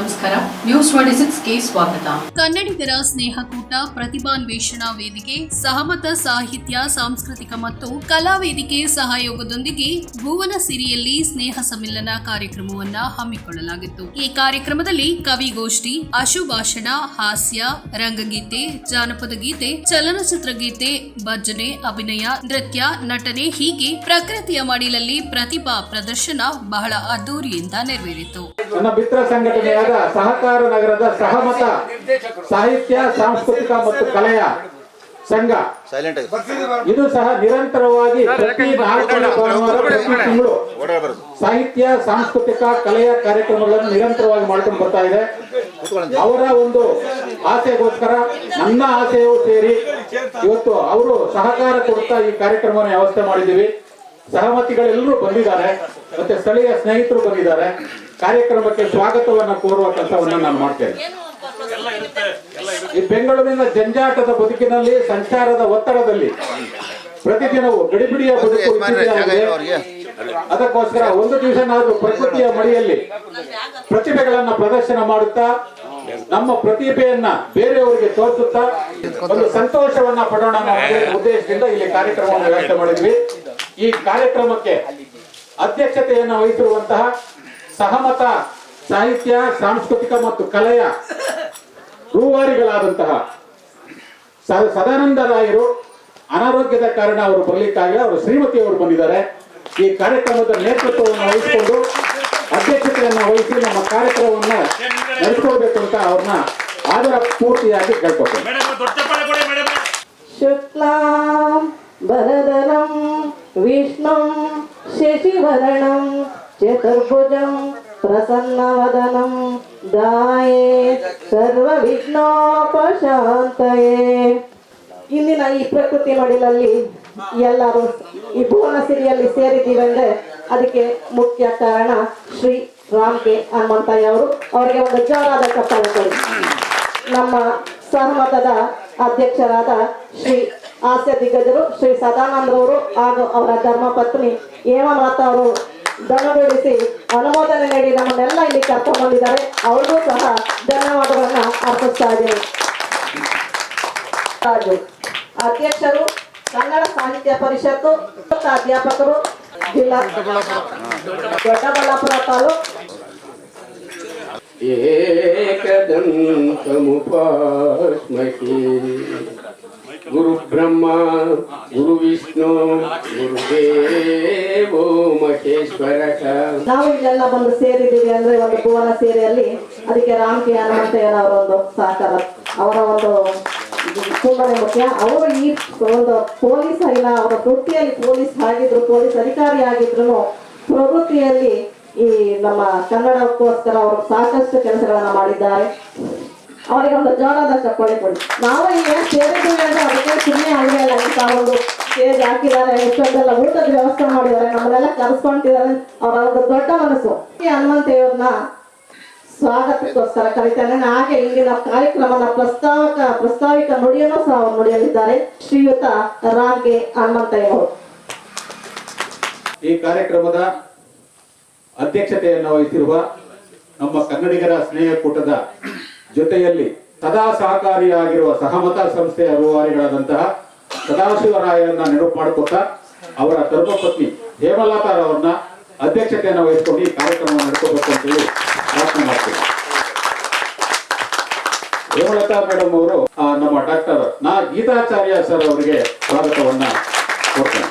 ನಮಸ್ಕಾರ. News twenty ಸಿಕ್ಸ್ಗೆ ಸ್ವಾಗತ. ಕನ್ನಡಿಗರ ಸ್ನೇಹಕೂಟ ಪ್ರತಿಭಾನ್ವೇಷಣಾ ವೇದಿಕೆ ಸಹಮತ ಸಾಹಿತ್ಯ ಸಾಂಸ್ಕೃತಿಕ ಮತ್ತು ಕಲಾ ವೇದಿಕೆ ಸಹಯೋಗದೊಂದಿಗೆ ಭುವನ ಸಿರಿಯಲ್ಲಿ ಸ್ನೇಹ ಸಮ್ಮಿಲನ ಕಾರ್ಯಕ್ರಮವನ್ನ ಹಮ್ಮಿಕೊಳ್ಳಲಾಗಿತ್ತು. ಈ ಕಾರ್ಯಕ್ರಮದಲ್ಲಿ ಕವಿಗೋಷ್ಠಿ ಅಶುಭಾಷಣ ಹಾಸ್ಯ ರಂಗಗೀತೆ ಜಾನಪದ ಗೀತೆ ಚಲನಚಿತ್ರ ಗೀತೆ ಭಜನೆ ಅಭಿನಯ ನೃತ್ಯ ನಟನೆ ಹೀಗೆ ಪ್ರಕೃತಿಯ ಮಡಿಲಲ್ಲಿ ಪ್ರತಿಭಾ ಪ್ರದರ್ಶನ ಬಹಳ ಅದ್ದೂರಿಯಿಂದ ನೆರವೇರಿತು. ನನ್ನ ಸಂಘಟನೆಯಾದ ಸಹಕಾರ ನಗರದ ಸಹಮತ ಸಾಹಿತ್ಯ ಸಾಂಸ್ಕೃತಿಕ ಮತ್ತು ಕಲೆಯ ಸಂಘ. ಸೈಲೆಂಟ್ ಇದು ಸಹ ನಿರಂತರವಾಗಿ ಪ್ರತಿ ನಾಲ್ಕು ಭಾನುವಾರ ಪ್ರತಿ ತಿಂಗಳು ಸಾಹಿತ್ಯ ಸಾಂಸ್ಕೃತಿಕ ಕಲೆಯ ಕಾರ್ಯಕ್ರಮಗಳನ್ನು ನಿರಂತರವಾಗಿ ಮಾಡ್ಕೊಂಡು ಬರ್ತಾ ಇದೆ. ಅವರ ಒಂದು ಆಸೆಗೋಸ್ಕರ ನನ್ನ ಆಸೆಯೂ ಸೇರಿ ಇವತ್ತು ಅವರು ಸಹಕಾರ ಕೊಡ್ತಾ ಈ ಕಾರ್ಯಕ್ರಮವನ್ನು ವ್ಯವಸ್ಥೆ ಮಾಡಿದ್ದೀವಿ. ಸಹಮತಿಗಳೆಲ್ಲರೂ ಬಂದಿದ್ದಾರೆ ಮತ್ತೆ ಸ್ಥಳೀಯ ಸ್ನೇಹಿತರು ಬಂದಿದ್ದಾರೆ. ಕಾರ್ಯಕ್ರಮಕ್ಕೆ ಸ್ವಾಗತವನ್ನ ಕೋರುವ ಕೆಲಸವನ್ನ ನಾನು ಮಾಡ್ತೇನೆ. ಈ ಬೆಂಗಳೂರಿನ ಜಂಜಾಟದ ಬದುಕಿನಲ್ಲಿ ಸಂಚಾರದ ಒತ್ತಡದಲ್ಲಿ ಪ್ರತಿದಿನವೂ ಗಡಿಬಿಡಿಯ ಬದುಕು ಅದಕ್ಕೋಸ್ಕರ ಒಂದು ದಿವಸನಾದ್ರೂ ಪ್ರಕೃತಿಯ ಮಡಿಯಲ್ಲಿ ಪ್ರತಿಭೆಗಳನ್ನ ಪ್ರದರ್ಶನ ಮಾಡುತ್ತಾ ನಮ್ಮ ಪ್ರತಿಭೆಯನ್ನ ಬೇರೆಯವರಿಗೆ ತೋರಿಸುತ್ತಾ ಒಂದು ಸಂತೋಷವನ್ನ ಪಡೋಣ ಅನ್ನೋ ಉದ್ದೇಶದಿಂದ ಇಲ್ಲಿ ಕಾರ್ಯಕ್ರಮವನ್ನು ವ್ಯವಸ್ಥೆ ಮಾಡಿದ್ವಿ. ಈ ಕಾರ್ಯಕ್ರಮಕ್ಕೆ ಅಧ್ಯಕ್ಷತೆಯನ್ನು ವಹಿಸಿರುವಂತಹ ಸಹಮತ ಸಾಹಿತ್ಯ ಸಾಂಸ್ಕೃತಿಕ ಮತ್ತು ಕಲೆಯ ರೂವಾರಿಗಳಾದಂತಹ ಸದಾನಂದ ರಾಯರು ಅನಾರೋಗ್ಯದ ಕಾರಣ ಅವರು ಬರಲಿಕ್ಕಾಗಲಿ ಅವರು ಶ್ರೀಮತಿ ಅವರು ಬಂದಿದ್ದಾರೆ. ಈ ಕಾರ್ಯಕ್ರಮದ ನೇತೃತ್ವವನ್ನು ವಹಿಸಿಕೊಂಡು ಅಧ್ಯಕ್ಷತೆಯನ್ನು ವಹಿಸಿ ನಮ್ಮ ಕಾರ್ಯಕ್ರಮವನ್ನು ನಡೆಸ್ಕೊಳ್ಬೇಕು ಅಂತ ಅವ್ರನ್ನ ಆದರ ಪೂರ್ತಿಯಾಗಿ ಕೇಳ್ಕೊಳ್ತೇನೆ. ಶುಕ್ಲಾ विष्णुं शशिवरणं चतुर्भुजं प्रसन्नवदनं ದಾಯೇ ಸರ್ವವಿಘ್ನೋಪಶಾಂತಯೇ ಇಂದಿನ ಈ ಪ್ರಕೃತಿ ಮಡಿಲಲ್ಲಿ ಎಲ್ಲರೂ ಈ ಭುವನ ಸಿರಿಯಲ್ಲಿ ಸೇರಿದ್ದೀವಿ ಅಂದ್ರೆ ಅದಕ್ಕೆ ಮುಖ್ಯ ಕಾರಣ ಶ್ರೀ ರಾಮ್ ಕೆ ಹನುಮಂತಯ್ಯ ಅವರು ಅವರಿಗೆ ಒಂದು ಜೋರಾದ ಚಪ್ಪಾಳೆ ಕೊಡಿ ನಮ್ಮ ಸಹಮತದ ಅಧ್ಯಕ್ಷರಾದ ಶ್ರೀ ಹಾಸ್ಯ ದಿಗ್ಗಜರು ಶ್ರೀ ಸದಾನಂದರವರು ಹಾಗೂ ಅವರ ಧರ್ಮಪತ್ನಿ ಹೇಮಮಾತ ಅವರು ದನಗೊಳಿಸಿ ಅನುಮೋದನೆ ನೀಡಿ ನಮ್ಮನ್ನೆಲ್ಲ ಇಲ್ಲಿ ಕರ್ಕೊಂಡು ಬಂದಿದ್ದಾರೆ. ಅವ್ರಿಗೂ ಸಹ ಧನ್ಯವಾದಗಳನ್ನ ಅರ್ಪಿಸ್ತಾ ಇದ್ದೀನಿ. ರಾಜು ಅಧ್ಯಕ್ಷರು, ಕನ್ನಡ ಸಾಹಿತ್ಯ ಪರಿಷತ್ತು ಅಧ್ಯಾಪಕರು ಜಿಲ್ಲಾ ದೊಡ್ಡಬಳ್ಳಾಪುರ ತಾಲೂಕು. ಗುರು ಬ್ರಹ್ಮ, ಗುರು ವಿಷ್ಣು ಗುರುದೇವೋ ಮಹೇಶ್ವರ ನಾವು ಇಲ್ಲೆಲ್ಲ ಬಂದು ಸೇರಿದ್ದೀವಿ ಅಂದ್ರೆ ಒಂದು ಕುವನ ಸೇರಿಯಲ್ಲಿ ಅದಕ್ಕೆ ರಾಮಕಿ ಹನುಮಂತಯ್ಯನವರ ಒಂದು ಸಹಕಾರ. ಅವರ ಒಂದು ತುಂಬಾನೇ ಮುಖ್ಯ. ಅವರು ಈ ಒಂದು ಪೊಲೀಸ್ ಇಲ್ಲ, ಅವರ ವೃತ್ತಿಯಲ್ಲಿ ಪೊಲೀಸ್ ಆಗಿದ್ರು, ಪೊಲೀಸ್ ಅಧಿಕಾರಿ ಆಗಿದ್ರು, ಪ್ರವೃತ್ತಿಯಲ್ಲಿ ಈ ನಮ್ಮ ಕನ್ನಡಕ್ಕೋಸ್ಕರ ಅವರು ಸಾಕಷ್ಟು ಕೆಲಸಗಳನ್ನ ಮಾಡಿದ್ದಾರೆ. ಅವರಿಗೆ ಒಂದು ಜೋರಾದ ಚಪ್ಪಾಳೆ ಕೊಡಿ. ನಾವು ಈಗ ಸೇರಿದ್ದೀವಿ ಅಂದ್ರೆ ಅದಕ್ಕೆ ಸುಮ್ಮನೆ ಆಗಲ್ಲ ಅಂತ ಒಂದು ಸ್ಟೇಜ್ ಹಾಕಿದ್ದಾರೆ, ಎಷ್ಟೊಂದೆಲ್ಲ ಊಟದ ವ್ಯವಸ್ಥೆ ಮಾಡಿದ್ದಾರೆ, ನಮ್ಮನ್ನೆಲ್ಲ ಕರೆಸ್ಕೊಂತಿದ್ದಾರೆ. ಅವರ ಒಂದು ದೊಡ್ಡ ಮನಸ್ಸು. ಈ ಹನುಮಂತಯ್ಯವ್ರನ್ನ ಸ್ವಾಗತಕ್ಕೋಸ್ಕರ ಕರೀತಾನೆ. ಹಾಗೆ ಇಂದಿನ ಕಾರ್ಯಕ್ರಮದ ಪ್ರಸ್ತಾವಕ, ಪ್ರಸ್ತಾವಿಕ ನುಡಿಯನ್ನು ಸಹ ಅವರು ನುಡಿಯಲಿದ್ದಾರೆ ಶ್ರೀಯುತ ರಾಗೆ ಹನುಮಂತಯ್ಯವರು ಈ ಕಾರ್ಯಕ್ರಮದ ಅಧ್ಯಕ್ಷತೆಯನ್ನು ವಹಿಸಿರುವ ನಮ್ಮ ಕನ್ನಡಿಗರ ಸ್ನೇಹ ಕೂಟದ ಜೊತೆಯಲ್ಲಿ ಸದಾ ಸಹಕಾರಿಯಾಗಿರುವ ಸಹಮತ ಸಂಸ್ಥೆಯ ರೂವಾರಿಗಳಾದಂತಹ ಸದಾಶಿವರಾಯರನ್ನ ನೆನಪು ಮಾಡಿಕೊಟ್ಟ ಅವರ ಧರ್ಮಪತ್ನಿ ಹೇಮಲತಾರವರನ್ನ ಅಧ್ಯಕ್ಷತೆಯನ್ನು ವಹಿಸಿಕೊಂಡು ಈ ಕಾರ್ಯಕ್ರಮವನ್ನು ನಡೆಸಬೇಕು ಅಂತೇಳಿ ಪ್ರಾರ್ಥನೆ ಮಾಡ್ತೀವಿ. ಹೇಮಲತಾ ಮೇಡಮ್ ಅವರು ನಮ್ಮ ಡಾಕ್ಟರ್ ನಾ. ಗೀತಾಚಾರ್ಯ ಸರ್ ಅವರಿಗೆ ಸ್ವಾಗತವನ್ನ ಕೊಡ್ತೇನೆ.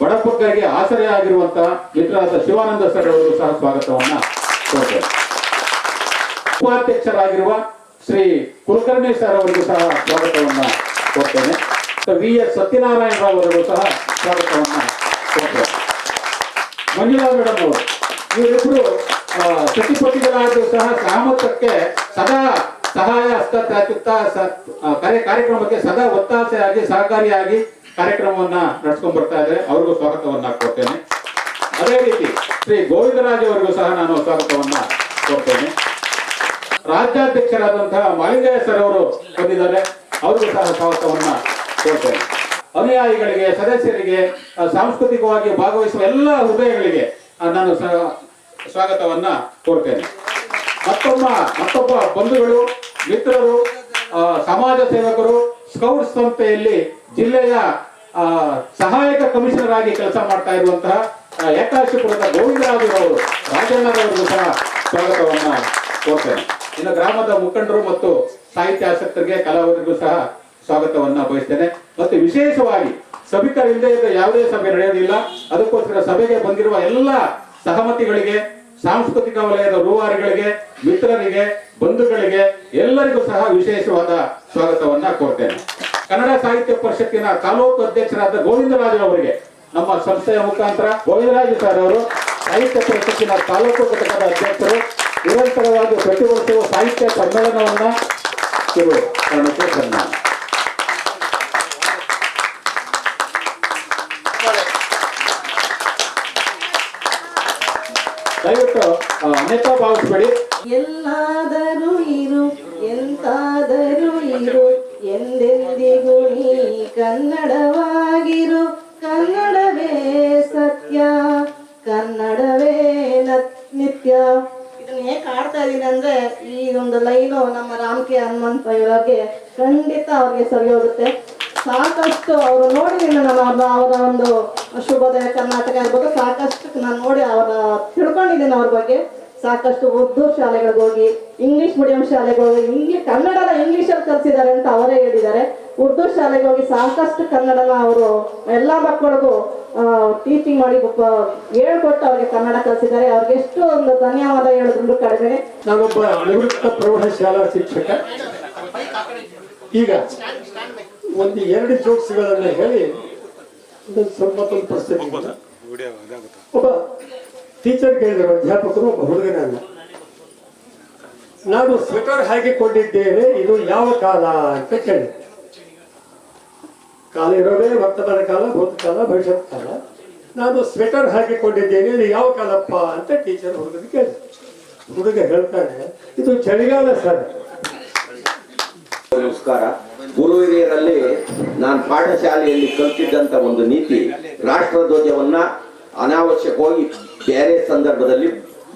ಬಡಪಕ್ಕರಿಗೆ ಆಸರೆ ಆಗಿರುವಂತಹ ಮಿತ್ರರಾದ ಶಿವಾನಂದ ಸರ್ ಅವರು ಸಹ ಸ್ವಾಗತವನ್ನ ಕೊಡ್ತೇನೆ. ಉಪಾಧ್ಯಕ್ಷರಾಗಿರುವ ಶ್ರೀ ಕುಲಕರ್ಣಿ ಸರ್ ಅವರಿಗೂ ಸಹ ಸ್ವಾಗತವನ್ನ ಕೊಡ್ತೇನೆ. ವಿ. ಎಸ್. ಸತ್ಯನಾರಾಯಣ ರಾವ್ ಅವರಿಗೂ ಸಹ ಸ್ವಾಗತವನ್ನ ಕೊಡ್ತೇನೆ. ಮಂಜುಳಾ ಮೇಡಮ್ ಅವರು, ಇವರಿಬ್ರು ಸತಿಪತಿಗಳಾದರೂ ಸಹ ಸಾಮರ್ಥ್ಯಕ್ಕೆ ಸದಾ ಸಹಾಯ ಹಸ್ತ ಚಾಚುತ್ತಾ ಸ- ಕಾರ್ಯ, ಕಾರ್ಯಕ್ರಮಕ್ಕೆ ಸದಾ ಒತ್ತಾಸೆಯಾಗಿ, ಸಹಕಾರಿಯಾಗಿ ಕಾರ್ಯಕ್ರಮವನ್ನ ನಡೆಸ್ಕೊಂಡ್ ಬರ್ತಾ ಇದ್ದಾರೆ. ಅವ್ರಿಗೂ ಸ್ವಾಗತವನ್ನ ಕೊಡ್ತೇನೆ. ಅದೇ ರೀತಿ ಶ್ರೀ ಗೋವಿಂದರಾಜ್ ಅವರಿಗೂ ಸಹ ನಾನು ಸ್ವಾಗತವನ್ನ ಕೊಡ್ತೇನೆ. ರಾಜ್ಯಾಧ್ಯಕ್ಷರಾದಂತಹ ಮಾಲಿಂಗಯ್ಯ ಸರ್ ಅವರು ಬಂದಿದ್ದಾರೆ. ಅವರಿಗೂ ಸಹ ಸ್ವಾಗತವನ್ನ ಕೊಡ್ತೇನೆ ಅನುಯಾಯಿಗಳಿಗೆ, ಸದಸ್ಯರಿಗೆ ಸಾಂಸ್ಕೃತಿಕವಾಗಿ ಭಾಗವಹಿಸುವ ಎಲ್ಲ ಹೃದಯಗಳಿಗೆ ನಾನು ಸ್ವಾಗತವನ್ನ ಕೋರ್ತೇನೆ. ಮತ್ತೊಮ್ಮ, ಮತ್ತೊಬ್ಬ ಬಂಧುಗಳು, ಮಿತ್ರರು ಸಮಾಜ ಸೇವಕರು ಸ್ಕೌಟ್ ಸಂಸ್ಥೆಯಲ್ಲಿ ಜಿಲ್ಲೆಯ ಸಹಾಯಕ ಕಮಿಷನರ್ ಆಗಿ ಕೆಲಸ ಮಾಡ್ತಾ ಇರುವಂತಹ ಏಕಾಶಿಪುರದ ಗೋವಿಂದರಾಜು ಅವರು, ರಾಜಣ್ಣರವರಿಗೂ ಸಹ ಸ್ವಾಗತವನ್ನ ಕೋರ್ತೇನೆ. ಇನ್ನು ಗ್ರಾಮದ ಮುಖಂಡರು ಮತ್ತು ಸಾಹಿತ್ಯ ಆಸಕ್ತರಿಗೆ ಕಲಾವಿದರಿಗೂ ಸಹ ಸ್ವಾಗತವನ್ನ ಬಯಸ್ತೇನೆ. ಮತ್ತು ವಿಶೇಷವಾಗಿ ಸಭಿಕರಿಂದ ಇದ್ದ ಯಾವುದೇ ಸಭೆ ನಡೆಯೋದಿಲ್ಲ. ಅದಕ್ಕೋಸ್ಕರ ಸಭೆಗೆ ಬಂದಿರುವ ಎಲ್ಲ ಸಹಮತಿಗಳಿಗೆ, ಸಾಂಸ್ಕೃತಿಕ ವಲಯದ ರೂವಾರಿಗಳಿಗೆ, ಮಿತ್ರರಿಗೆ, ಬಂಧುಗಳಿಗೆ ಎಲ್ಲರಿಗೂ ಸಹ ವಿಶೇಷವಾದ ಸ್ವಾಗತವನ್ನ ಕೋರ್ತೇನೆ. ಕನ್ನಡ ಸಾಹಿತ್ಯ ಪರಿಷತ್ತಿನ ತಾಲೂಕು ಅಧ್ಯಕ್ಷರಾದ ಗೋವಿಂದರಾಜ್ ಅವರಿಗೆ ನಮ್ಮ ಸಂಸ್ಥೆಯ ಮುಖಾಂತರ ಗೋವಿಂದರಾಜು ಸರ್ ಅವರು ಸಾಹಿತ್ಯ ಪರಿಷತ್ತಿನ ತಾಲೂಕು ಘಟಕದ ಅಧ್ಯಕ್ಷರು, ನಿರಂತರವಾಗಿ ಪ್ರತಿ ವರ್ಷವೂ ಸಾಹಿತ್ಯ ಸಮ್ಮೇಳನವನ್ನು ಇವರು ಕಾರಣಕ್ಕೆ ಸನ್ಮಾನ. ದಯವಿಟ್ಟು ಎಲ್ಲಾದರೂ ಇರು, ಎಂತಾದರೂ ಇರು, ಎಂದೆಂದಿಗೂ ನೀ ಕನ್ನಡವಾಗಿರು. ಇದೀನಿ ಅಂದ್ರೆ ಈ ಒಂದು ಲೈನು ನಮ್ಮ ರಾಮಕೆ ಹನುಮಂತ ಇವರಿಗೆ ಖಂಡಿತ ಅವ್ರಿಗೆ ಸರಿ ಹೋಗುತ್ತೆ. ಸಾಕಷ್ಟು ಅವರು ನೋಡಿ ನಾನು ಅವ್ರ ಒಂದು ಶುಭೋದಯ ಕರ್ನಾಟಕ ಇರ್ಬೋದು ಸಾಕಷ್ಟು ನಾನು ನೋಡಿ ಅವರ, ತಿಳ್ಕೊಂಡಿದ್ದೀನಿ ಅವ್ರ ಬಗ್ಗೆ. ಸಾಕಷ್ಟು ಉರ್ದು ಶಾಲೆಗಳಿಗೆ ಹೋಗಿ ಇಂಗ್ಲಿಷ್ ಮೀಡಿಯಂ ಶಾಲೆಗೆ ಹೋಗಿ ಇಂಗ್ಲಿಷ್ ಕನ್ನಡನ ಇಂಗ್ಲಿಷಲ್ಲಿ ಕಲಿಸಿದ್ದಾರೆ ಅಂತ ಅವರೇ ಹೇಳಿದ್ದಾರೆ. ಉರ್ದು ಶಾಲೆಗೆ ಹೋಗಿ ಸಾಕಷ್ಟು ಕನ್ನಡನ ಅವರು ಎಲ್ಲ ಮಕ್ಕಳಿಗೂ ಟೀಚಿಂಗ್ ಮಾಡಿ ಒಬ್ಬ ಹೇಳ್ಕೊಟ್ಟು ಅವ್ರಿಗೆ ಕನ್ನಡ ಕಲಿಸಿದ್ದಾರೆ. ಅವ್ರಿಗೆ ಎಷ್ಟು ಒಂದು ಧನ್ಯವಾದ ಹೇಳಿದ್ರು ಕಡಿಮೆ. ನಾನೊಬ್ಬ ನಿವೃತ್ತ ಪ್ರೌಢಶಾಲಾ ಶಿಕ್ಷಕ. ಈಗ ಒಂದು ಎರಡು ಜೋಕ್ಸ್ಗಳನ್ನು ಹೇಳಿ ಒಂದು ಒಬ್ಬ ಟೀಚರ್ ಕೇಳಿದ್ರು ಅಧ್ಯಾಪಕರು ಒಬ್ಬ ಹುಡುಗನ ನಾನು ಸ್ವೆಟರ್ ಹಾಕಿಕೊಂಡಿದ್ದೇನೆ ಇದು ಯಾವ ಕಾಲ ಅಂತ ಕೇಳಿ ಕಾಲ ಇರೋದೇ ವರ್ತಮಾನ ಕಾಲ ಭೂತಕಾಲ ಭವಿಷ್ಯತ್ ಕಾಲ. ನಾನು ಸ್ವೆಟರ್ ಹಾಕಿಕೊಂಡಿದ್ದೇನೆ ಯಾವ ಕಾಲಪ್ಪ ಅಂತ ಟೀಚರ್ ಹುಡುಗನಿಗೆ ಕೇಳಿ ಹುಡುಗ ಹೇಳ್ತಾನೆ, ಇದು ಚಳಿಗಾಲ ಸರ್. ನಮಸ್ಕಾರ. ಗುರು ಹಿರಿಯರಲ್ಲಿ ನಾನು ಪಾಠಶಾಲೆಯಲ್ಲಿ ಕಲ್ತಿದ್ದಂತ ಒಂದು ನೀತಿ, ರಾಷ್ಟ್ರಧ್ವಜವನ್ನ ಅನಾವಶ್ಯಕವಾಗಿ ಬೇರೆ ಸಂದರ್ಭದಲ್ಲಿ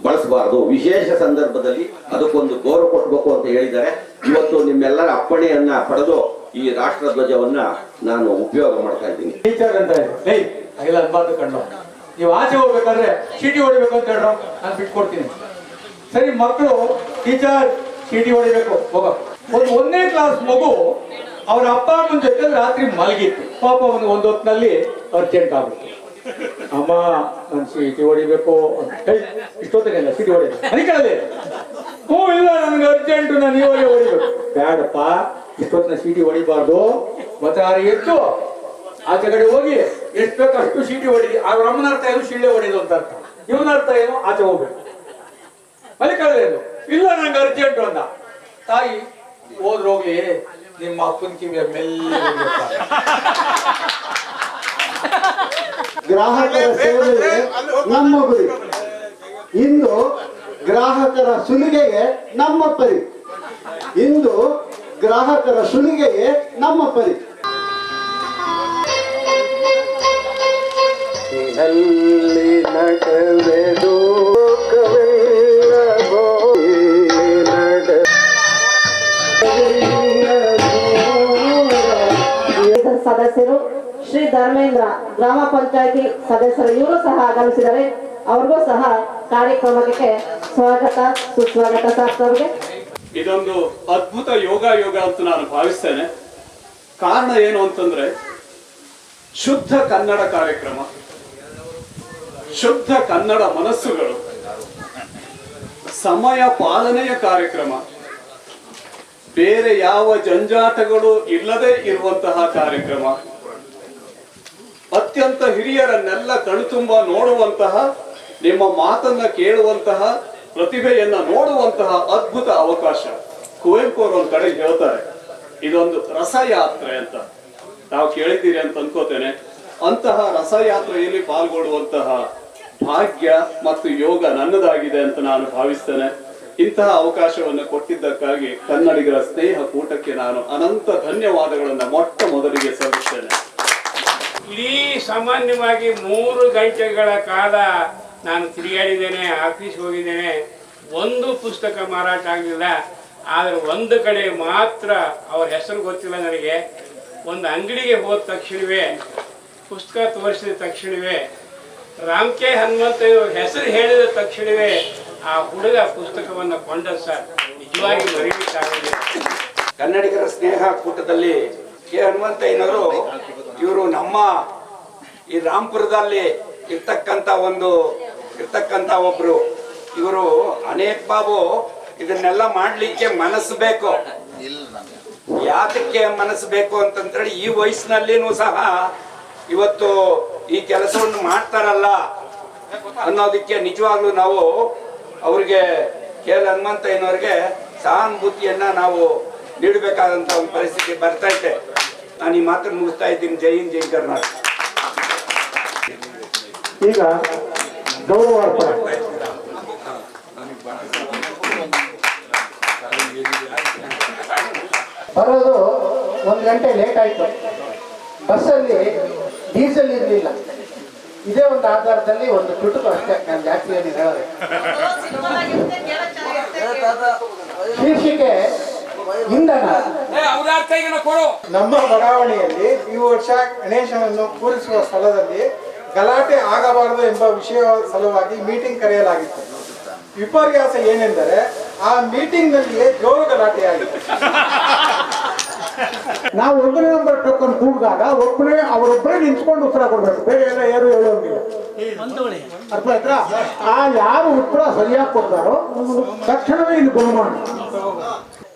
ಬಳಸಬಾರದು. ವಿಶೇಷ ಸಂದರ್ಭದಲ್ಲಿ ಅದಕ್ಕೊಂದು ಗೌರವ ಕೊಟ್ಟಬೇಕು ಅಂತ ಹೇಳಿದ್ದಾರೆ. ಇವತ್ತು ನಿಮ್ಮೆಲ್ಲರ ಅಪ್ಪಣೆಯನ್ನ ಪಡೆದು ಈ ರಾಷ್ಟ್ರಧ್ವಜವನ್ನ ನಾನು ಉಪಯೋಗ ಮಾಡ್ತಾ ಇದ್ದೀನಿ. ಟೀಚರ್ ಅಂತ ಅನ್ಬಾರ್ದು ಕಣ್ಣು. ನೀವು ಆಚೆ ಹೋಗ್ಬೇಕಾದ್ರೆ ಚೀಟಿ ಹೊಡಿಬೇಕು ಅಂತ ಹೇಳೋ ನಾನು ಬಿಟ್ಕೊಡ್ತೀನಿ ಸರಿ ಮಕ್ಕಳು ಟೀಚರ್ ಚೀಟಿ ಹೊಡಿಬೇಕು. ಹೋಗ. ಒಂದು ಒಂದನೇ ಕ್ಲಾಸ್ ಮಗು ಅವ್ರ ಅಪ್ಪ ಅಮ್ಮನ ಜೊತೆ ರಾತ್ರಿ ಮಲಗಿತ್ತು. ಪಾಪ ಒಂದು ಒಂದು ಹೊತ್ತಿನಲ್ಲಿ ಅರ್ಜೆಂಟ್ ಆಗುತ್ತೆ. ಅಮ್ಮ ನಾನು ಚೀಟಿ ಹೊಡಿಬೇಕು ಅಂತ. ಏಯ್, ಇಷ್ಟೊತ್ತಿಗೆಲ್ಲ ಚೀಟಿ ಹೊಡಿ ಅನಿಕಲ್ಲಿ ಹ್ಞೂ ಇಲ್ಲ ನನಗೆ ಅರ್ಜೆಂಟು ನಾನು ಇವಾಗ ಹೊಡಿಬೇಕು. ಬೇಡಪ್ಪ ಇಷ್ಟೊತ್ತಿನ ಚೀಟಿ ಹೊಡಿಬಾರ್ದು. ಆ ಎದ್ದು ಆಚೆ ಕಡೆ ಹೋಗಿ ಎಷ್ಟು ಬೇಕು ಅಷ್ಟು ಸೀಟಿ ಹೊಡಿ ಅವ್ರ ಅಮ್ಮನ ಅರ್ಥ ಏನು? ಶಿಳ್ಳೆ ಹೊಡೆಯೋದು ಅಂತ ಅರ್ಥ. ಇವನ ಅರ್ಥ ಏನು? ಆಚೆ ಹೋಗ್ಬೇಕು. ಮಲಿಕಲ್ಲೇನು ಇಲ್ಲ ನಂಗೆ ಅರ್ಜೆಂಟು ಅಂದ ತಾಯಿ ಹೋದ್ರು ಹೋಗ್ಲಿ. ನಿಮ್ಮ ಅಪ್ಪನ ಕಿವಿಯ ಮೆಲ್ಲ ಗ್ರಾಹಕರ ಸೇವೆಗೆ ನಮ್ಮ ಗುರಿ. ಇಂದು ಗ್ರಾಹಕರ ಸುಲಿಗೆಗೆ ನಮ್ಮ ಪರಿ. ಇಂದು ಗ್ರಾಹಕರ ಸುಲಿಗೆಗೆ ನಮ್ಮ ಪರಿ. ಇದರ ಸದಸ್ಯರು ಶ್ರೀ ಧರ್ಮೇಂದ್ರ ಗ್ರಾಮ ಪಂಚಾಯತಿ ಸದಸ್ಯರು ಇವರು ಸಹ ಆಗಮಿಸಿದರೆ ಅವ್ರಿಗೂ ಸಹ ಕಾರ್ಯಕ್ರಮಕ್ಕೆ ಸ್ವಾಗತ ಸುಸ್ವಾಗತ ಸರ್ ಇದೊಂದು ಅದ್ಭುತ ಯೋಗ ಯೋಗ ಅಂತ ನಾನು ಭಾವಿಸ್ತೇನೆ. ಕಾರಣ ಏನು ಅಂತಂದ್ರೆ ಶುದ್ಧ ಕನ್ನಡ ಕಾರ್ಯಕ್ರಮ. ಶುದ್ಧ ಕನ್ನಡ ಮನಸ್ಸುಗಳು. ಸಮಯ ಪಾಲನೆಯ ಕಾರ್ಯಕ್ರಮ. ಬೇರೆ ಯಾವ ಜಂಜಾಟಗಳು ಇಲ್ಲದೆ ಇರುವಂತಹ ಕಾರ್ಯಕ್ರಮ. ಅತ್ಯಂತ ಹಿರಿಯರನ್ನೆಲ್ಲ ಕಣ್ತುಂಬ ನೋಡುವಂತಹ, ನಿಮ್ಮ ಮಾತನ್ನ ಕೇಳುವಂತಹ, ಪ್ರತಿಭೆಯನ್ನ ನೋಡುವಂತಹ ಅದ್ಭುತ ಅವಕಾಶ. ಕುವೆಂಪು ಅವರು ಒಂದ್ ಕಡೆ ಹೇಳ್ತಾರೆ, ಇದೊಂದು ರಸಯಾತ್ರೆ ಅಂತ. ನಾವು ಕೇಳಿದ್ದೀರಿ ಅಂತ ಅನ್ಕೋತೇನೆ. ಅಂತಹ ರಸಯಾತ್ರೆಯಲ್ಲಿ ಪಾಲ್ಗೊಳ್ಳುವಂತಹ ಭಾಗ್ಯ ಮತ್ತು ಯೋಗ ನನ್ನದಾಗಿದೆ ಅಂತ ನಾನು ಭಾವಿಸ್ತೇನೆ. ಇಂತಹ ಅವಕಾಶವನ್ನು ಕೊಟ್ಟಿದ್ದಕ್ಕಾಗಿ ಕನ್ನಡಿಗರ ಸ್ನೇಹ ಕೂಟಕ್ಕೆ ನಾನು ಅನಂತ ಧನ್ಯವಾದಗಳನ್ನು ಮೊಟ್ಟ ಮೊದಲಿಗೆ ಸಲ್ಲಿಸ್ತೇನೆ. ಇಡೀ ಸಾಮಾನ್ಯವಾಗಿ ಮೂರು ಗಂಟೆಗಳ ಕಾಲ ನಾನು ತಿರುಗಾಡಿದ್ದೇನೆ, ಆಫೀಸ್ ಹೋಗಿದ್ದೇನೆ. ಒಂದು ಪುಸ್ತಕ ಮಾರಾಟ ಆಗಲಿಲ್ಲ. ಆದರೆ ಒಂದು ಕಡೆ ಮಾತ್ರ ಅವ್ರ ಹೆಸರು ಗೊತ್ತಿಲ್ಲ ನನಗೆ. ಒಂದು ಅಂಗಡಿಗೆ ಹೋದ ತಕ್ಷಣವೇ, ಪುಸ್ತಕ ತೋರಿಸಿದ ತಕ್ಷಣವೇ ರಾಮ್ ಕೆ ಹನುಮಂತ ಹೆಸರು ಹೇಳಿದ ತಕ್ಷಣವೇ ಆ ಹುಡುಗ ಪುಸ್ತಕವನ್ನು ಕೊಂಡ ಸರ್. ನಿಜವಾಗಿ ಮರೀಲಿಕ್ಕಾಗಲಿಲ್ಲ. ಕನ್ನಡಿಗರ ಸ್ನೇಹ ಕೂಟದಲ್ಲಿ ಕೆ ಹನುಮಂತಯ್ಯನವರು ಇವರು ನಮ್ಮ ಈ ರಾಮ್ಪುರದಲ್ಲಿ ಇರ್ತಕ್ಕಂಥ ಒಂದು, ಇರ್ತಕ್ಕಂಥ ಒಬ್ರು. ಇವರು ಅನೇಕ ಬಾಬು ಇದನ್ನೆಲ್ಲ ಮಾಡ್ಲಿಕ್ಕೆ ಮನಸ್ಸು ಬೇಕು. ಯಾತಕ್ಕೆ ಮನಸ್ಸು ಬೇಕು ಅಂತಂದ್ರೆ ಈ ವಯಸ್ಸಿನಲ್ಲಿನೂ ಸಹ ಇವತ್ತು ಈ ಕೆಲಸವನ್ನು ಮಾಡ್ತಾರಲ್ಲ ಅನ್ನೋದಕ್ಕೆ ನಿಜವಾಗ್ಲೂ ನಾವು ಅವ್ರಿಗೆ ಕೆ ಎಲ್ ಹನುಮಂತಯ್ಯನವ್ರಿಗೆ ಸಹಾನುಭೂತಿಯನ್ನ ನಾವು ನೀಡಬೇಕಾದಂತ ಒಂದು ಪರಿಸ್ಥಿತಿ ಬರ್ತಾ ಇದೆ. ನಾನು ಈ ಮಾತ್ರ ಮುಗಿಸ್ತಾ ಇದ್ದೀನಿ. ಜೈ ಹಿಂದ್, ಜೈ ಕರ್ನಾಟಕ. ಈಗ ಬರೋದು ಒಂದು ಗಂಟೆ ಲೇಟ್ ಆಯ್ತು. ಬಸ್ಸಲ್ಲಿ ಡೀಸೆಲ್ ಇರಲಿಲ್ಲ. ಇದೇ ಒಂದು ಆಧಾರದಲ್ಲಿ ಒಂದು ಚುಟುಕು ಅಷ್ಟೇ ನಾನು ಜಾಸ್ತಿ ಏನಿದೆ ಹೇಳೋದು ಶೀರ್ಷಿಕೆ ಇಂಧನ. ನಮ್ಮ ಬಡಾವಣೆಯಲ್ಲಿ ಈ ವರ್ಷ ಗಣೇಶನನ್ನು ಕೂರಿಸುವ ಸ್ಥಳದಲ್ಲಿ ಗಲಾಟೆ ಆಗಬಾರದು ಎಂಬ ವಿಷಯ ಸಲುವಾಗಿ ಮೀಟಿಂಗ್ ಕರೆಯಲಾಗಿತ್ತು. ವಿಪರ್ಯಾಸ ಏನೆಂದರೆ ಆ ಮೀಟಿಂಗ್ ನಲ್ಲಿಯೇ ಜೋರು ಗಲಾಟೆ ಆಗಿದೆ ನಾವು ಒಂದನೇ ನಂಬರ್ ಟೋಕನ್ ಕೂಡಿದಾಗ ಒಬ್ಬನೇ ಅವರೊಬ್ಬರೇ ನಿಂತ್ಕೊಂಡು ಉತ್ತರ ಕೊಡ್ಬೇಕು. ಬೇರೆ ಎಲ್ಲ ಯಾರು ಹೇಳೋಂಗಿಲ್ಲ. ಅರ್ಥ ಆಯ್ತಾ ಆ ಯಾರು ಉತ್ತರ ಸರಿಯಾಗಿ ಕೊಡ್ತಾರೋ ತಕ್ಷಣವೇ ಇಲ್ಲಿ ಬಹುಮಾನ.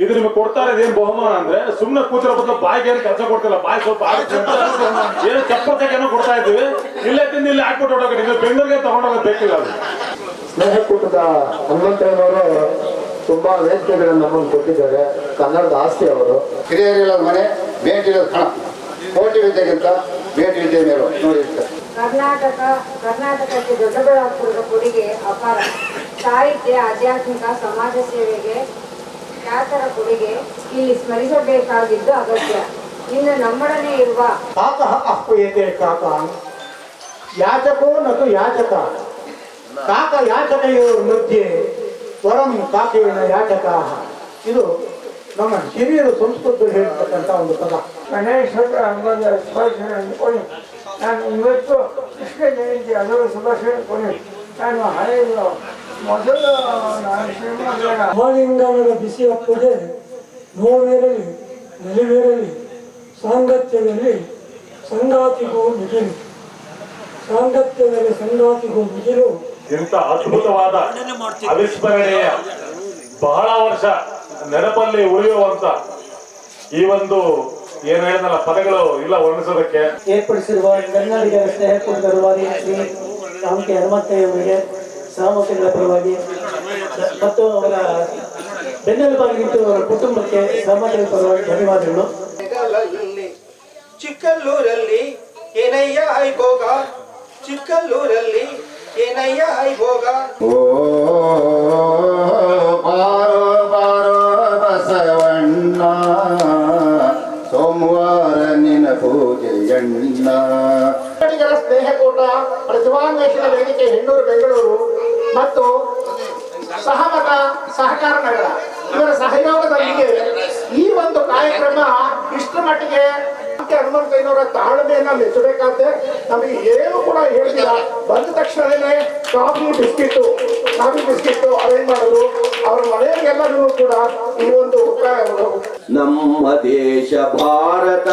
ಇದು ನಿಮಗೆ ಕೊಡ್ತಾರೆ ಏನ್ ಬಹುಮಾನ ಅಂದ್ರೆ ಸುಮ್ನೆ ಕೂತಿರೋ ಬದಲು ಬಾಯಿಗೆ ಏನು ಕೆಲಸ ಕೊಡ್ತಿಲ್ಲ ಬಾಯಿ ಸ್ವಲ್ಪ ಏನು ಅಂತ ಏನೋ ಚಪ್ಪತ್ತಕ್ಕೆ ಏನೋ ಕೊಡ್ತಾ ಇದ್ದೀವಿ. ಇಲ್ಲೇ ತಿಂದು ಇಲ್ಲಿ ಹಾಕ್ಬಿಟ್ಟು ಹೊಡೋಕೆ ಬೆಂಗಳೂರಿಗೆ ತಗೊಂಡೋಗೋದು ಬೇಕಿಲ್ಲ ಅದು. ಸ್ನೇಹಕೂಟದ ಹನುಮಂತಯ್ಯನವರು ತುಂಬಾ ವೇದಿಕೆಗಳನ್ನು ನಮ್ಮನ್ನು ಕೊಟ್ಟಿದ್ದಾರೆ. ಕನ್ನಡದ ಆಸ್ತಿ ಅವರು. ಹಿರಿಯರಿಲ್ಲದ ಮನೆ ಬೇಟಿಲ್ಲದ ಕಣ ಕೋಟಿ ವಿದ್ಯೆಗಿಂತ ಭೇಟಿ ವಿದ್ಯೆ ಮೇಲೆ. ನೋಡಿರ್ತಾರೆ ಕರ್ನಾಟಕ ಕರ್ನಾಟಕಕ್ಕೆ ದೊಡ್ಡಬಳ್ಳಾಪುರದ ಕೊಡುಗೆ ಅಪಾರ. ಸಾಹಿತ್ಯ ಆಧ್ಯಾತ್ಮಿಕ ಸಮಾಜ ಸೇವೆಗೆ ಖ್ಯಾತರ ಕೊಡುಗೆ ಇಲ್ಲಿ ಸ್ಮರಿಸಬೇಕಾಗಿದ್ದು ಅಗತ್ಯ. ಇನ್ನು ನಮ್ಮೊಡನೆ ಇರುವ ಕಾಕ ಏಕೆ ಕಾಕ ಯಾಚಕೋ ನತು ಯಾಚಕ ಕಾಕ ಯಾಚನೆಯ ಮಧ್ಯೆ ವರಂ ಕಾಕೇನ ಯಾಚಕಾಹ. ಇದು ನಮ್ಮ ಹಿರಿಯರು ಸಂಸ್ಕೃತದಲ್ಲಿ ಹೇಳ್ತಕ್ಕಂಥ ಒಂದು ಪದ. ಗಣೇಶ್ವರ ಹಬ್ಬದ ಶುಭಾಶಯ ನಾನು ಇವತ್ತು ಕೃಷ್ಣ ಜಯಂತಿ ಅದರ ಶುಭಾಶಯ ಕೊಡಿ. ನಾನು ಹಳೆಯ ಮೊದಲು ಮಹಾಲಿಂಗನದ ಬಿಸಿ ಅಪ್ಪದೆ ನೋವಿರಲಿ ನಲಿವಿರಲಿ ಸಾಂಗತ್ಯದಲ್ಲಿ ಸಂಗಾತಿಗೂ ಮಿಗಿಲು. ಸಾಂಗತ್ಯದಲ್ಲಿ ಸಂಗಾತಿಗೂ ಮಿಗಿಲು. ಇಂಥ ಅದ್ಭುತವಾದ ಅವಿಸ್ಮರಣೀಯ ಬಹಳ ವರ್ಷ ನೆನಪಲ್ಲಿ ಉಳಿಯುವಂತ ಈ ಒಂದು ಏನ್ ಹೇಳಿದ ಪದಗಳು ಇಲ್ಲ ವರ್ಣಿಸೋದಕ್ಕೆ. ಏರ್ಪಡಿಸಿರುವ ಕನ್ನಡಿಗರ ಸ್ನೇಹಕೂಟದ ಪರವಾಗಿ ಶ್ರೀ ರಾಮ್ ಕೆ ಹನುಮಂತಯ್ಯವರಿಗೆ ಸಹಮತಿಗಳ ಪರವಾಗಿ ಮತ್ತು ಅವರ ಬೆನ್ನೆಲುಬಾಗಿ ನಿಂತು ಅವರ ಕುಟುಂಬಕ್ಕೆ ಸಹಮತಿಗಳ ಪರವಾಗಿ ಧನ್ಯವಾದಗಳು. ಚಿಕ್ಕಲ್ಲೂರಲ್ಲಿ ಏನಯ್ಯ ಆಯ್ಕೋಗ ಚಿಕ್ಕಲ್ಲೂರಲ್ಲಿ ಏನಯ್ಯ ಐಭೋಗ ಓ ಬಾರ ಬಾರ ಬಸವಣ್ಣ. ಸೋಮವಾರ ನಿನ ಪೂಜೆಯಣ್ಣ ಕನ್ನಡಿಗರ ಸ್ನೇಹಕೂಟ ಪ್ರತಿಭಾನ್ವೇಷಣ ವೇದಿಕೆ ಹೆಣ್ಣೂರು ಬೆಂಗಳೂರು ಮತ್ತು ಸಹಮತ ಸಹಕಾರ ನಗರ ಇವರ ಸಹಯೋಗದೊಂದಿಗೆ ಈ ಒಂದು ಕಾರ್ಯಕ್ರಮ ಇಷ್ಟರ ಮಟ್ಟಿಗೆ ಹನುಮಂತಯ್ಯನವರ ತಾಳ್ಮೆಯನ್ನ ಮೆಚ್ಚಬೇಕಾದ್ರೆ ನಮಗೆ ಏನು ಕೂಡ ತಕ್ಷಣನೇ coffee biscuit coffee biscuit arrange ಮಾಡೋದು ಅವ್ರ ಮನೆಯವರಿಗೆಲ್ಲರೂ ಕೂಡ ಈ ಒಂದು ನಮ್ಮ ದೇಶ ಭಾರತ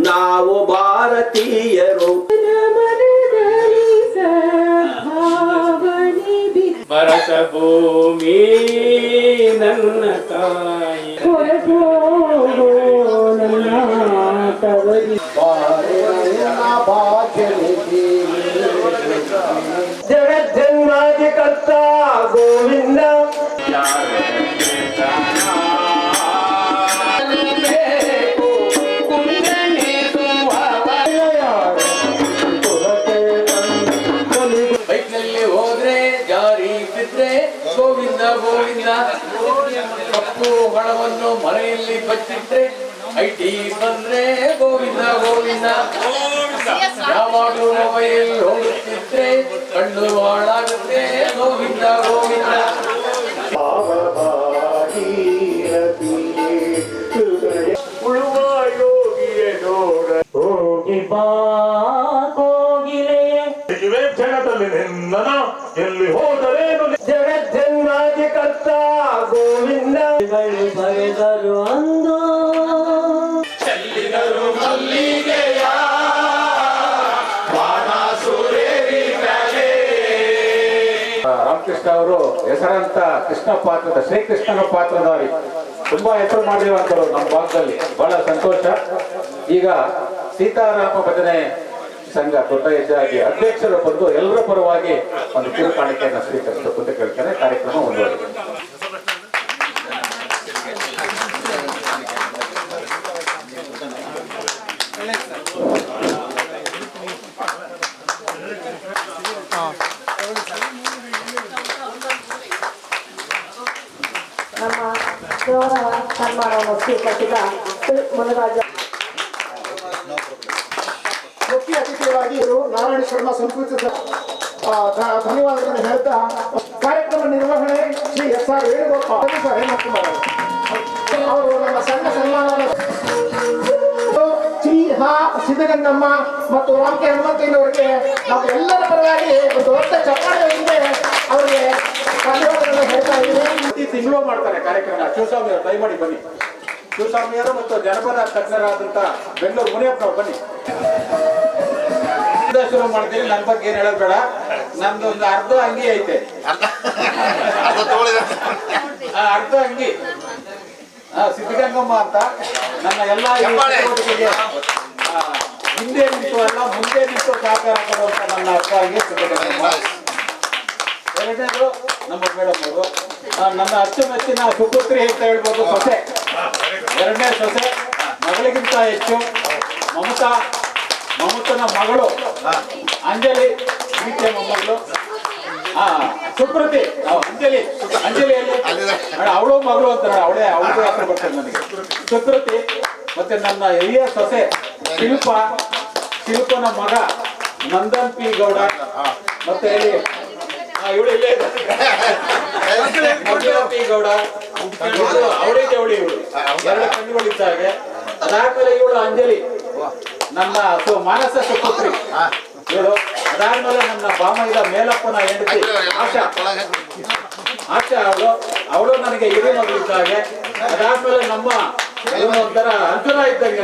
ನಾವು ಭಾರತೀಯರು. ಭರತ ಭೂಮಿ ನನ್ನ ತಾಯಿ. ಜಗಜ್ಜನ್ಮಾದಿಕರ್ತ ಗೋವಿಂದ. ಬೈಕ್ನಲ್ಲಿ ಹೋದ್ರೆ ಜಾರಿ ಬಿದ್ರೆ ಗೋವಿಂದ ಗೋವಿಂದ. ಕಪ್ಪು ಹಣವನ್ನು ಮನೆಯಲ್ಲಿ ಬಚ್ಚಿಟ್ರೆ, ಐಟಿ ಬಂದ್ರೆ ಗೋವಿಂದ ಗೋವಿಂದ. ಯಾವಾಗಲೂ ಮೊಬೈಲ್ ಹೋಗುತ್ತಿದ್ರೆ ಕಣ್ಣು ಹಾಳಾಗುತ್ತೆ ಗೋವಿಂದ ಗೋವಿಂದ ಭಾವ ಭಾಗೀರಥಿಯೇ ಹೃದಯ ಉಳುವ ಯೋಗಿಯ ನೋಡ ಹೋಗಿ ಬಾ ಕೋಗಿಲೆಯೇ ಜಗದಲ್ಲಿ ನಿಂದನ ಎಲ್ಲಿ ಹೋದರೇನು ಜಗಜ್ಜನ್ನಾಗಿ ಕರ್ತ ಗೋವಿಂದ ಬರೆದರು ಅಂದು ರಾಮಕೃಷ್ಣ ಅವರು ಹೆಸರಂತ ಕೃಷ್ಣ ಪಾತ್ರದ, ಶ್ರೀಕೃಷ್ಣನ ಪಾತ್ರಧಾರಿ. ತುಂಬಾ ಹೆಸರು ಮಾಡಿರುವಂತರು ನಮ್ಮ ಭಾಗದಲ್ಲಿ. ಬಹಳ ಸಂತೋಷ. ಈಗ ಸೀತಾರಾಮ ಭಜನೆ ಸಂಘ ದೊಡ್ಡ ಹೆಜ್ಜೆಯಾಗಿ ಅಧ್ಯಕ್ಷರು ಬಂದು ಎಲ್ಲರ ಪರವಾಗಿ ಒಂದು ಕಿರುಕಾಣಿಕೆಯನ್ನು ಸ್ವೀಕರಿಸಬೇಕು ಕೇಳ್ತಾರೆ ಕಾರ್ಯಕ್ರಮ ಮುಂದುವರಿದೆ ನಮ್ಮ ಗೌರವ ಸನ್ಮಾನವನ್ನು ಸ್ವೀಕರಿಸಿದ ಮುನಿರಾಜ ಮುಖ್ಯ ಅತಿಥಿಯಾಗಿ ನಾರಾಯಣ ಶರ್ಮಾ ಸಂಸ್ಕೃತಿ ಧನ್ಯವಾದಗಳನ್ನು ಹೇಳ್ತಾ ಕಾರ್ಯಕ್ರಮ ನಿರ್ವಹಣೆ Shri S R Venugopal sir Hemakumar ಅವರು. ನಮ್ಮ ಸಣ್ಣ ಶ್ರೀ ಹಾ ಸಿದ್ದಗಂಗಮ್ಮ ಮತ್ತು ರಾಮಕೆ ಹನುಮಂತಯ್ಯನವರಿಗೆ ನಾವು ಎಲ್ಲರ ಪರವಾಗಿ ಒಂದು ದೊಡ್ಡ ಚಪ್ಪಾಳೆಯೊಂದಿಗೆ ಅವರಿಗೆ ತಿಂಗಳು ಮಾಡ್ತಾರೆ ಕಾರ್ಯಕ್ರಮ. ಶಿವಸ್ವಾಮಿ ಅವರು ದಯಮಾಡಿ ಬನ್ನಿ. ಶಿವಸ್ವಾಮಿಯವರು ಮತ್ತು ಜನಪದ ತಜ್ಞರಾದಂತ ಬೆಂಗಳೂರು ಮುನಿಯಪ್ಪನವರು ಬನ್ನಿ. ಶುರು ಮಾಡ್ತೀನಿ ನನ್ನ ಬಗ್ಗೆ ಏನ್ ಹೇಳೋದು ಬೇಡ. ನಮ್ದು ಒಂದು ಅರ್ಧ ಅಂಗಿ ಐತೆ. ಅರ್ಧ ಅಂಗಿ. ಸಿದ್ಧಗಂಗಮ್ಮ ಅಂತ. ನನ್ನ ಎಲ್ಲ ಹಿಂದೆ ನಿಂತು ಅಲ್ಲ ಮುಂದೆ ನಿಂತು ಸಹಕಾರ ಕೊಡುವಂತ ನನ್ನ ಅರ್ಥ ಅಂಗಿ ಸಿದ್ಧಗಂಗಮ್ಮ. ಎರಡನೇದು, ನಮ್ಮ ಮೇಡಮ್ ಅವರು ನನ್ನ ಅಚ್ಚುಮೆಚ್ಚಿನ ಸುಪುತ್ರಿ ಅಂತ ಹೇಳ್ಬೋದು ಸೊಸೆ. ಎರಡನೇ ಸೊಸೆ, ಮಗಳಿಗಿಂತ ಹೆಚ್ಚು ಮಮತಾ, ಮಮತನ ಮಗಳು ಅಂಜಲಿ ಪ್ರೀತಿಯ ಮೊಮ್ಮಗಳು. ಆ ಸುಪ್ರತಿ ಅಂಜಲಿ ಅಂಜಲಿಯಲ್ಲಿ ಅವಳು ಮಗಳು ಅಂತಾರೆ ಅವಳೇ, ಅವಳು ಹತ್ರ ಬರ್ತದೆ ನನಗೆ. ಸುಪ್ರತಿ ಮತ್ತೆ ನನ್ನ ಹಿರಿಯ ಸೊಸೆ ಶಿಲ್ಪ. ಶಿಲ್ಪನ ಮಗ ನಂದನ್ ಪಿ ಗೌಡ. ಮತ್ತೆ ಗೌಡ ಇವಳು ಅವಳೇ ಜವಳಿ ಇವಳು. ಎರಡು ಕಣ್ಣುಗಳು ಇದ್ದ ಹಾಗೆ. ಅದಾದ್ಮೇಲೆ ಇವಳು ಅಂಜಲಿ. ನನ್ನ ಸು- ಮಾನಸ ಸುಪುತ್ರಿ ಇವಳು. ಅದಾದ್ಮೇಲೆ ನನ್ನ ಬಾಮೈದ ಮೇಲಪ್ಪನ ಹೆಂಡತಿ ಆಶಾ. ಆಶಾ ಅವಳು. ಅವಳು ನನಗೆ ಇರು ಮಗಳು ಇದ್ದ ಹಾಗೆ. ಅದಾದ್ಮೇಲೆ ನಮ್ಮ ಒಂಥರ ಅಂತರ ಇದ್ದಂಗೆ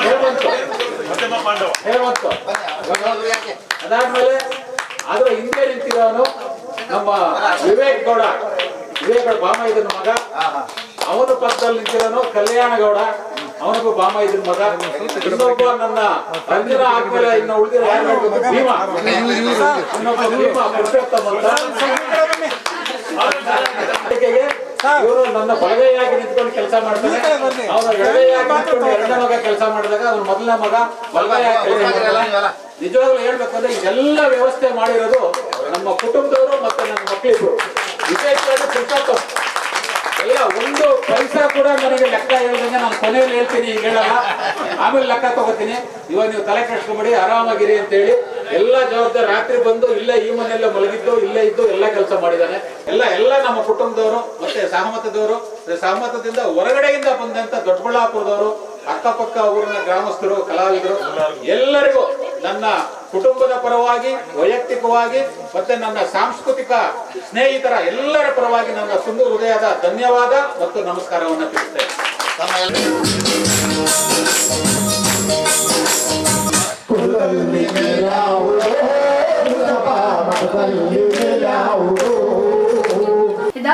ಹೇಳುವಂತ ಹೇಮಂತು. ಹೇಮಂತು. ಅದಾದ್ಮೇಲೆ ಅದ್ರ ಹಿಂದೆ ನಿಂತಿರೋನು ನಮ್ಮ ವಿವೇಕ್ ಗೌಡ ವಿವೇಕ್ ಗೌಡ ಬಾಮ ಇದನ್ ಮಗ ಅವನ ಪಕ್ಕದಲ್ಲಿ ನಿಂತಿರೋನು ಕಲ್ಯಾಣ ಗೌಡ ಅವನಿಗೂ ಬಾಮ ಇದ್ರ ಮಗ ಇನ್ನೊಬ್ಬ ನನ್ನ ರಂಜನ ಆದ್ಮೇಲೆ ಇನ್ನು ಉಳಿದಿರೋ ಭೀಮಾ ಇನ್ನೊಬ್ಬ ಭೀಮ ಪುರುಷೋತ್ತಮ ಅಂತ ಇವರು ನನ್ನ ಬಲಗೈಯಾಗಿ ನಿಂತ್ಕೊಂಡು ಕೆಲಸ ಮಾಡ್ತಾರೆ. ಅವನ ಎಡಗೈಯಾಗಿ ನಿಂತ್ಕೊಂಡು ಎರಡನೇ ಮಗ ಕೆಲಸ ಮಾಡಿದಾಗ ಅವ್ರ ಮೊದಲನೇ ಮಗ ಬಲಗೈಯಾಗಿ ಕೆಲಸ ನಿಜವಾಗ್ಲೂ ಹೇಳ್ಬೇಕಂದ್ರೆ ಇದೆಲ್ಲ ವ್ಯವಸ್ಥೆ ಮಾಡಿರೋದು ನಮ್ಮ ಕುಟುಂಬದವರು ಮತ್ತೆ ನನ್ನ ಮಕ್ಕಳಿಬ್ರು ವಿಶೇಷವಾಗಿ ಪುರುಷೋತ್ತಮ ಎಲ್ಲ ಒಂದು ಪೈಸಾ ಕೂಡ ನನಗೆ ಲೆಕ್ಕ ಹೇಳ್ದಂಗೆ ನಾನು ಕೊನೆಯಲ್ಲಿ ಹೇಳ್ತೀನಿ ಈಗ ಹೇಳಲ್ಲ. ಆಮೇಲೆ ಲೆಕ್ಕ ತಗೋತೀನಿ. ಇವಾಗ ನೀವು ತಲೆ ಕೆಡ್ಸ್ಕೊಂಬಿಡಿ ಆರಾಮಾಗಿರಿ ಅಂತ ಹೇಳಿ ಎಲ್ಲ ಜವಾಬ್ದಾರಿ ರಾತ್ರಿ ಬಂದು ಇಲ್ಲೇ ಈ ಮನೆಯಲ್ಲೇ ಮಲಗಿದ್ದು, ಇಲ್ಲೇ ಇದ್ದು ಎಲ್ಲ ಕೆಲಸ ಮಾಡಿದ್ದಾನೆ ಎಲ್ಲ ಎಲ್ಲ ನಮ್ಮ ಕುಟುಂಬದವರು, ಮತ್ತೆ ಸಹಮತದವರು ಸಹಮತದಿಂದ ಹೊರಗಡೆಯಿಂದ ಬಂದಂತ ದೊಡ್ಡಬಳ್ಳಾಪುರದವರು, ಅಕ್ಕಪಕ್ಕ ಊರಿನ ಗ್ರಾಮಸ್ಥರು, ಕಲಾವಿದರು, ಎಲ್ಲರಿಗೂ ನನ್ನ ಕುಟುಂಬದ ಪರವಾಗಿ, ವೈಯಕ್ತಿಕವಾಗಿ, ಮತ್ತೆ ನನ್ನ ಸಾಂಸ್ಕೃತಿಕ ಸ್ನೇಹಿತರ ಎಲ್ಲರ ಪರವಾಗಿ ನನ್ನ ತುಂಬ ಹೃದಯದ ಧನ್ಯವಾದ ಮತ್ತು ನಮಸ್ಕಾರವನ್ನು ತಿಳಿಸ್ತೇನೆ.